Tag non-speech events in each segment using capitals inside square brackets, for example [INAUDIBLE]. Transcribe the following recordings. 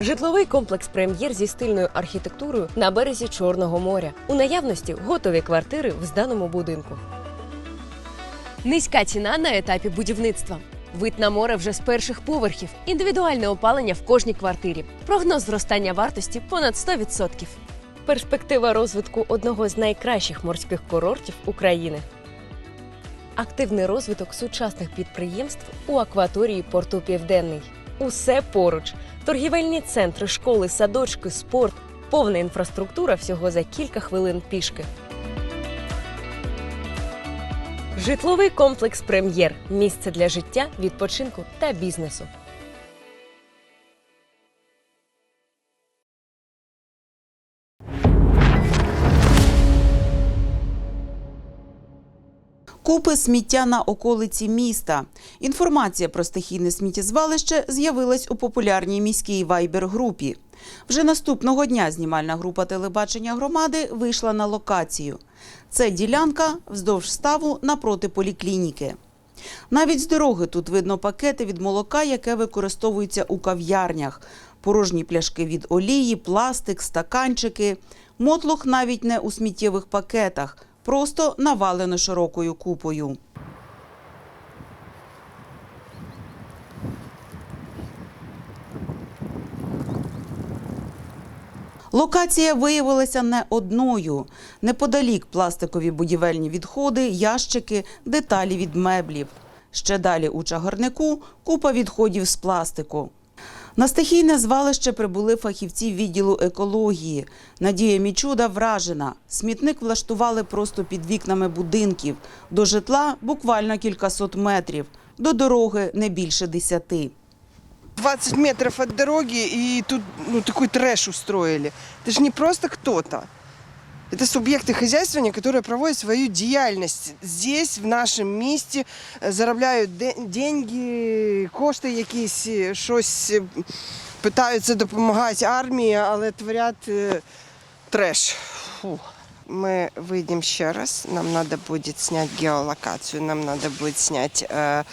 Житловий комплекс прем'єр зі стильною архітектурою на березі Чорного моря. У наявності готові квартири в зданому будинку. Низька ціна на етапі будівництва. Вид на море вже з перших поверхів. Індивідуальне опалення в кожній квартирі. Прогноз зростання вартості понад 100%. Перспектива розвитку одного з найкращих морських курортів України. Активний розвиток сучасних підприємств у акваторії порту Південний. Усе поруч: торгівельні центри, школи, садочки, спорт, повна інфраструктура всього за кілька хвилин пішки. Житловий комплекс Прем'єр місце для життя, відпочинку та бізнесу. Купи сміття на околиці міста. Інформація про стихійне сміттєзвалище з'явилась у популярній міській вайбер-групі. Вже наступного дня знімальна група телебачення громади вийшла на локацію. Це ділянка вздовж ставу напроти поліклініки. Навіть з дороги тут видно пакети від молока, яке використовується у кав'ярнях, порожні пляшки від олії, пластик, стаканчики. Мотлох навіть не у сміттєвих пакетах, просто навалено широкою купою. Локація виявилася не одною. Неподалік пластикові будівельні відходи, ящики, деталі від меблів. Ще далі у чагарнику купа відходів з пластику. На стихійне звалище прибули фахівці відділу екології. Надія Мічуда вражена. Смітник влаштували просто під вікнами будинків. До житла буквально кількасот метрів. До дороги не більше десяти. 20 метров от дороги, и тут ну, такой трэш устроили. Это же не просто кто-то. Это субъекты хозяйствования, которые проводят свою деятельность здесь, в нашем месте, е, заробляють де- деньги, кошти якісь, е, щось е, питаються допомагати армії, але творять е, треш. Фу. Мы выйдем еще раз. Нам надо будет снять геолокацию, нам надо будет снять э,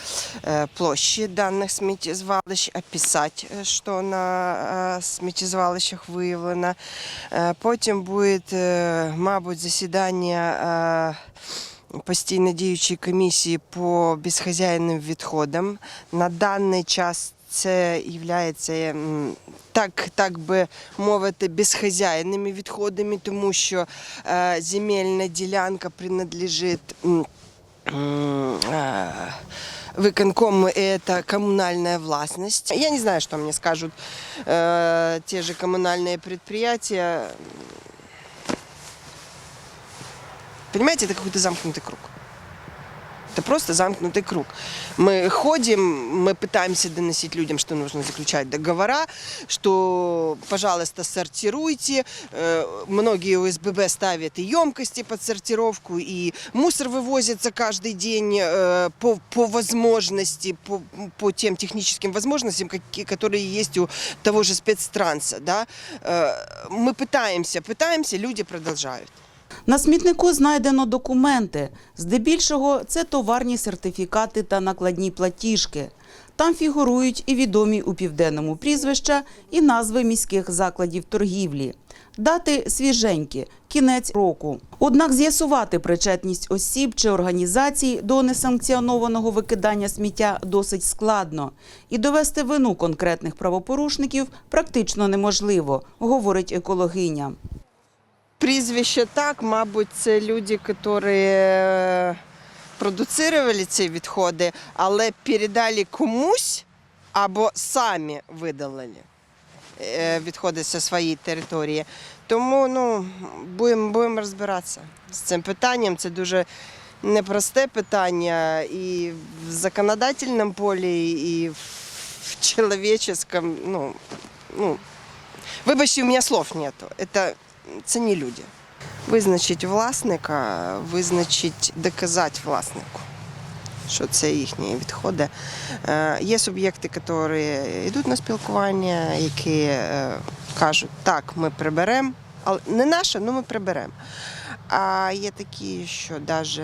э, площади данных сміттєзвалищ, описать, э, що на э, сміттєзвалищах виявлено. Э, Потім буде, э, мабуть, засідання э, постійно діючої комісії по безхазяйним відходам. На даний час це є так, так би мовити, безхазяйними відходами, тому що е, земельна ділянка принадлежить м, м, е, виконкому, и это коммунальная властность. Я не знаю, что мне скажут э, те же коммунальные предприятия. Понимаете, это какой-то замкнутый круг. Это просто замкнутый круг. Мы ходим, мы пытаемся доносить людям, что нужно заключать договора, что, пожалуйста, сортируйте. Э, Многие ОСББ ставят и емкости под сортировку, и мусор вывозится каждый день э, по, по возможности, по, по тем техническим возможностям, какие, которые есть у того же спецтранса. Да? Э, Мы пытаемся, пытаемся, люди продолжают. На смітнику знайдено документи. Здебільшого це товарні сертифікати та накладні платіжки. Там фігурують і відомі у південному прізвища, і назви міських закладів торгівлі. Дати свіженькі, кінець року. Однак з'ясувати причетність осіб чи організацій до несанкціонованого викидання сміття досить складно. І довести вину конкретних правопорушників практично неможливо, говорить екологиня. Прізвище так, мабуть, це люди, які е, продуцировали ці відходи, але передали комусь або самі видалили е, відходи зі своєї території. Тому ну, будемо будемо розбиратися з цим питанням. Це дуже непросте питання і в законодательному полі, і в чоловіческому. Ну, ну, вибачте, у мене слов. Это це не люди. Визначить власника, визначить, доказати власнику, що це їхні відходи. Е, Є суб'єкти, які йдуть на спілкування, які е, кажуть, так, ми приберемо, але не наше, але ми приберемо. А є такі, що навіть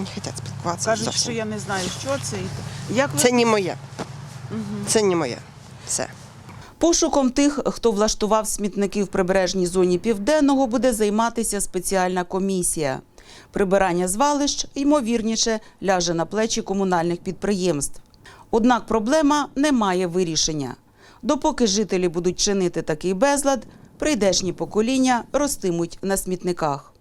не хочуть спілкуватися. Кажуть, зовсім. що я не знаю, що це. Як ви Це не моє. Це не моє. Пошуком тих, хто влаштував смітники в прибережній зоні південного, буде займатися спеціальна комісія. Прибирання звалищ, ймовірніше, ляже на плечі комунальних підприємств. Однак проблема не має вирішення. Допоки жителі будуть чинити такий безлад, прийдешні покоління ростимуть на смітниках.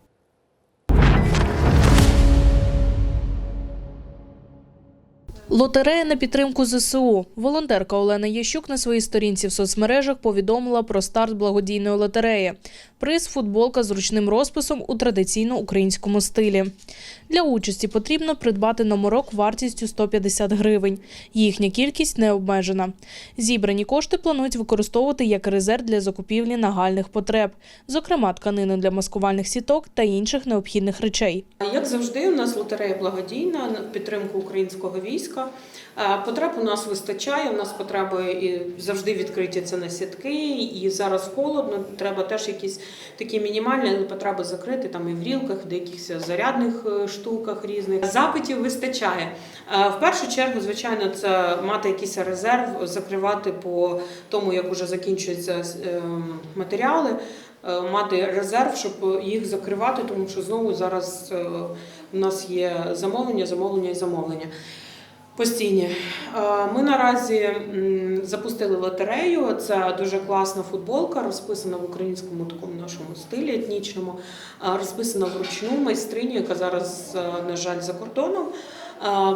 Лотерея на підтримку ЗСУ. Волонтерка Олена Ящук на своїй сторінці в соцмережах повідомила про старт благодійної лотереї. Приз футболка з ручним розписом у традиційно українському стилі. Для участі потрібно придбати номерок вартістю 150 гривень. Їхня кількість не обмежена. Зібрані кошти планують використовувати як резерв для закупівлі нагальних потреб, зокрема тканину для маскувальних сіток та інших необхідних речей. Як завжди, у нас лотерея благодійна на підтримку українського війська. Е, Потреб у нас вистачає. У нас потреби і завжди відкриті це на сітки. І зараз холодно. Треба теж якісь такі мінімальні потреби закрити там і в рілках, в якихось зарядних е, штуках різних. Запитів вистачає. В першу чергу, звичайно, це мати якийсь резерв, закривати по тому, як вже закінчуються е, матеріали. е, Мати резерв, щоб їх закривати, тому що знову зараз у нас є замовлення, замовлення і замовлення. Постійні. Е, Ми наразі запустили лотерею. Це дуже класна футболка, розписана в українському такому нашому стилі етнічному, е, розписана вручну майстриню, яка зараз, е, на жаль, за кордоном.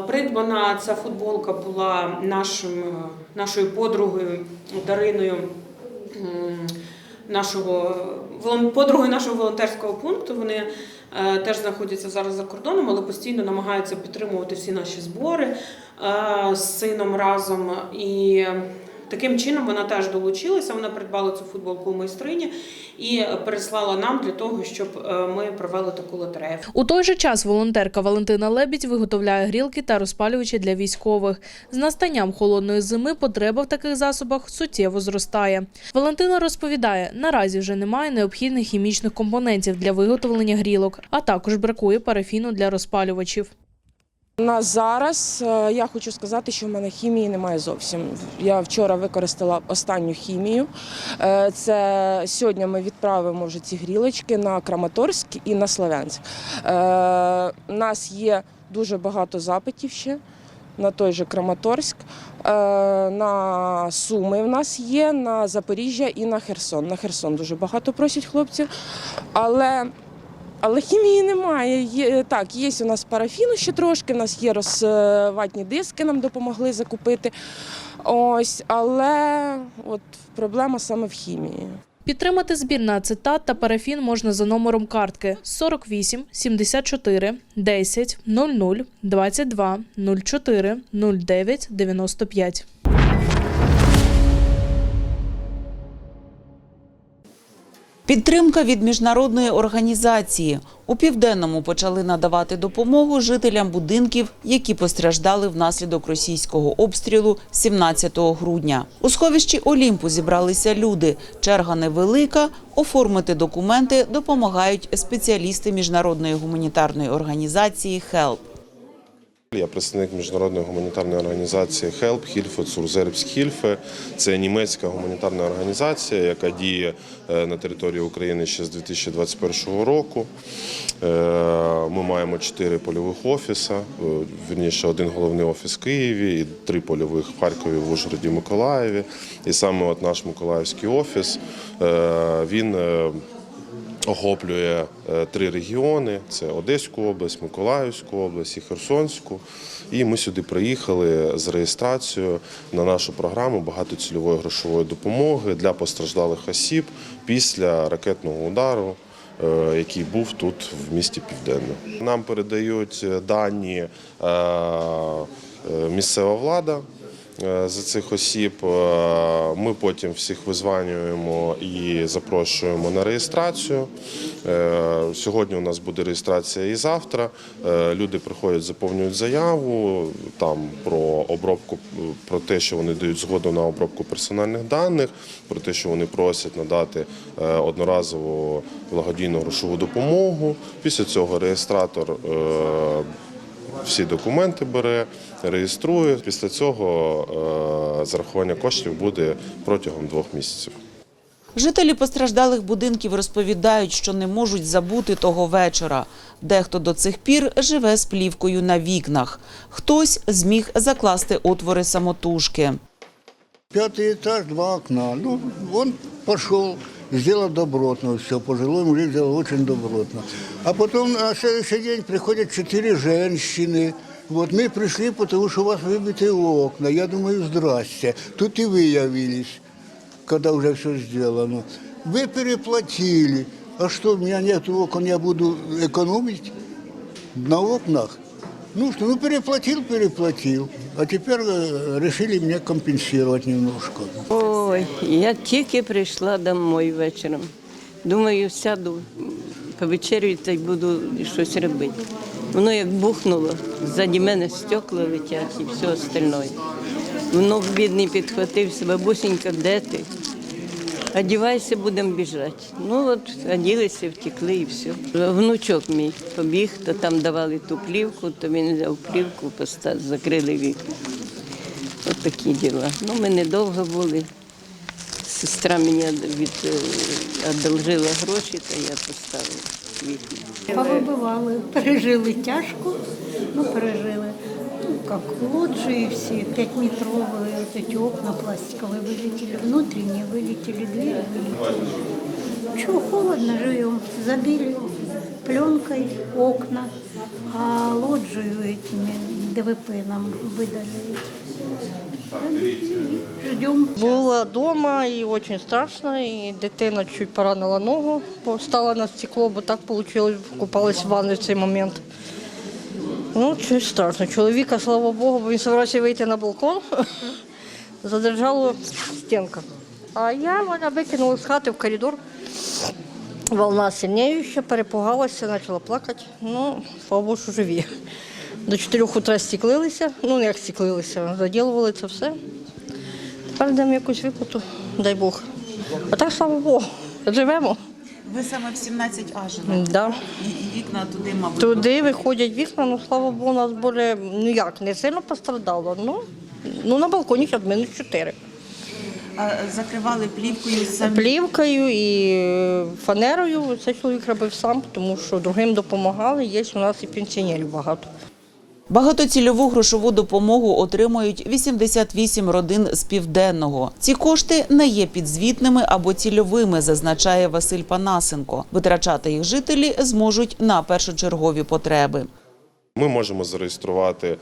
Придбана ця футболка була нашим, нашою подругою Дариною. Нашого подругою нашого волонтерського пункту вони теж знаходяться зараз за кордоном, але постійно намагаються підтримувати всі наші збори е, з сином разом. І таким чином вона теж долучилася. Вона придбала цю футболку у майстрині і переслала нам для того, щоб е, ми провели таку лотерею. У той же час волонтерка Валентина Лебідь виготовляє грілки та розпалювачі для військових. З настанням холодної зими потреба в таких засобах суттєво зростає. Валентина розповідає, наразі вже немає необхідних хімічних компонентів для виготовлення грілок, а також бракує парафіну для розпалювачів. На зараз е, я хочу сказати, що в мене хімії немає зовсім. Я вчора використала останню хімію. Е, Це сьогодні ми відправимо вже ці грілочки на Краматорськ і на Славянськ. Е, У нас є дуже багато запитів ще на той же Краматорськ. Е, На Суми в нас є, на Запоріжжя і на Херсон. На Херсон дуже багато просять хлопців. Але але хімії немає. Є, так, є у нас парафіну ще трошки, у нас є розватні диски, нам допомогли закупити. Ось, але от проблема саме в хімії. Підтримати збір на ацетат та парафін можна за номером картки 48 74 10 00 22 04 09 95. Підтримка від міжнародної організації. У південному почали надавати допомогу жителям будинків, які постраждали внаслідок російського обстрілу 17 грудня. У сховищі Олімпу зібралися люди. Черга невелика. Оформити документи допомагають спеціалісти міжнародної гуманітарної організації «Хелп». Я представник міжнародної гуманітарної організації Hilfe zur Selbsthilfe. Це німецька гуманітарна організація, яка діє е, на території України ще з 2021 року. Е, Ми маємо чотири польових офіси, е, вірніше один головний офіс в Києві і три польових в Харкові, в Ужгороді, Миколаєві. І саме от наш Миколаївський офіс він охоплює е, три регіони: це Одеську область, Миколаївську область і Херсонську. І ми сюди приїхали з реєстрацією на нашу програму багатоцільової грошової допомоги для постраждалих осіб після ракетного удару. е, Який був тут в місті Південне. Нам передають дані е, місцева влада е, за цих осіб. Е, Ми потім всіх визванюємо і запрошуємо на реєстрацію. Е, Сьогодні у нас буде реєстрація і завтра. Люди приходять, заповнюють заяву там про обробку, про те, що вони дають згоду на обробку персональних даних, про те, що вони просять надати одноразову благодійну грошову допомогу. Після цього реєстратор. Всі документи бере, реєструє. Після цього е, зарахування коштів буде протягом двох місяців. Жителі постраждалих будинків розповідають, що не можуть забути того вечора. Дехто до цих пір живе з плівкою на вікнах. Хтось зміг закласти отвори самотужки. Пятый этаж, два окна. Ну, он пошел, сделал добротно все, пожилой мужик сделал очень добротно. А потом на следующий день приходят четыре женщины. Вот мы пришли, потому что у вас выбиты окна. Я думаю, здрасте. Тут и вы явились, когда уже все сделано. Вы переплатили. А что, у меня нет окон, я буду экономить на окнах? Ну что, ну переплатил, переплатил. А теперь э, решили мне компенсировать немножко. Ой, я тільки прийшла домой вечором. Думаю, сяду, повечерюю та й буду щось робити. Воно як бухнуло, ззаді мене стекла летять і все остальне. Внук бідний підхватився, бабусенька, де ти? Одівайся, будемо біжати. Ну от оділися, втекли і все. Внучок мій побіг, то там давали ту плівку, то він взяв плівку, закрили вікна. От такі діла. Ну, ми недовго були. Сестра мені від, е, одолжила гроші, то я поставила вікна. Повибивали, пережили тяжко, ну пережили. Ну, как лоджии все, пятиметровые, вот эти окна пластиковые вылетели, внутренние вылетели, двери вылетели. Чего холодно живем, забили пленкой окна, а лоджию этими ДВП нам выдали. Ждем. Була вдома і дуже страшно, і дитина чуть поранила ногу, стала на стекло, бо так вийшло, купалась в ванні в цей момент. Ну, щось страшно. Чоловіка, слава Богу, бо він збирався вийти на балкон, [LAUGHS] задержала стінка. А я мене викинула з хати в коридор. Волна сильніша, перепугалася, почала плакати. Ну, слава Богу, що живі. До 4 утра стіклилися, ну як стіклилися, заділували це все. Тепер йдемо якусь виплату, дай Бог. А так, слава Богу, живемо. Ви саме в 17А живете? Да. І вікна туди, мабуть. Туди виходять вікна, ну слава Богу, у нас були, ну як, не сильно пострадало. Ну, ну на балконі зараз мінус 4. А закривали плівкою самі. Плівкою і фанерою це чоловік робив сам, тому що другим допомагали. Є у нас і пенсіонерів багато. Багатоцільову грошову допомогу отримують 88 родин з південного. Ці кошти не є підзвітними або цільовими, зазначає Василь Панасенко. Витрачати їх жителі зможуть на першочергові потреби. Ми можемо зареєструвати е,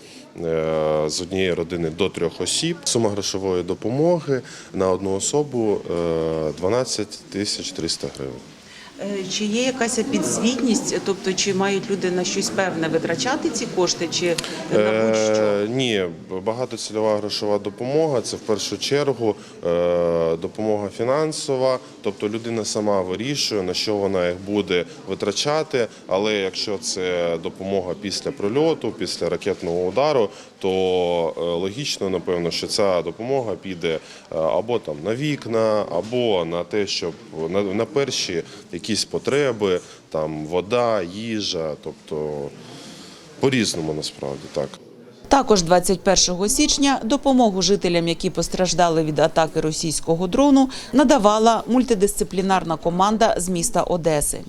з однієї родини до трьох осіб. Сума грошової допомоги на одну особу е, 12 тисяч 300 гривень. Е, Чи є якась підзвітність, тобто чи мають люди на щось певне витрачати ці кошти, чи на будь-що? Е, ні, багатоцільова грошова допомога це в першу чергу е, допомога фінансова, тобто людина сама вирішує, на що вона їх буде витрачати. Але якщо це допомога після прильоту, після ракетного удару, то е, логічно, напевно, що ця допомога піде е, або там на вікна, або на те, щоб на, на перші якісь потреби, там вода, їжа, тобто по-різному насправді так. Також 21 січня допомогу жителям, які постраждали від атаки російського дрону, надавала мультидисциплінарна команда з міста Одеси.